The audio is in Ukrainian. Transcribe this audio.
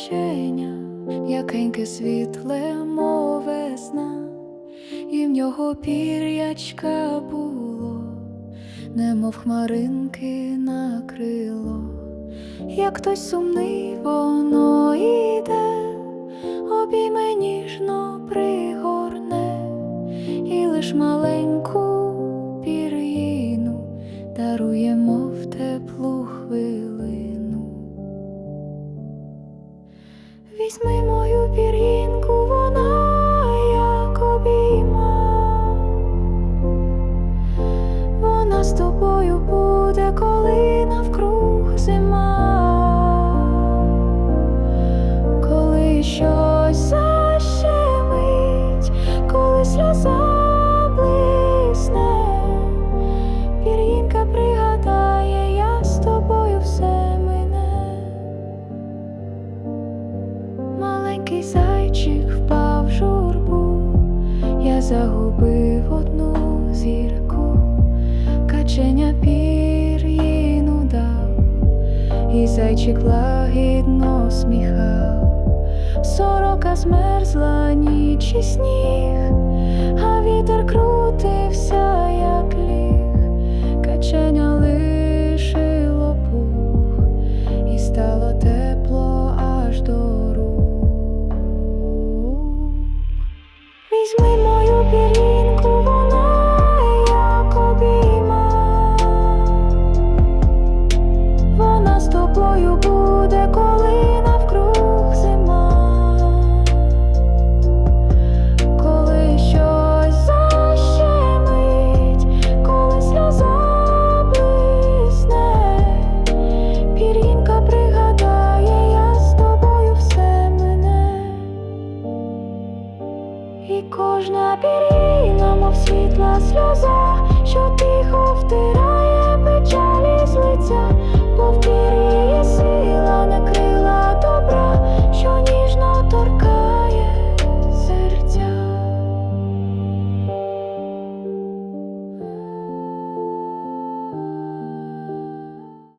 каченя, якеньке світле, мов весна, і в нього пір'ячка було, немов хмаринки на крило, як хтось сумний воно іде, обійме ніжно пригорне, і лиш маленьку пір'їну дарує, мов теплу хвилину. Візьми мою Загубив одну зірку, каченя пір їй дав, і зайчик лагідно сміхав, сорока змерзла ніч і сніг, а вітер крутився, І кожна пір'їна, мов світла сльоза, що тихо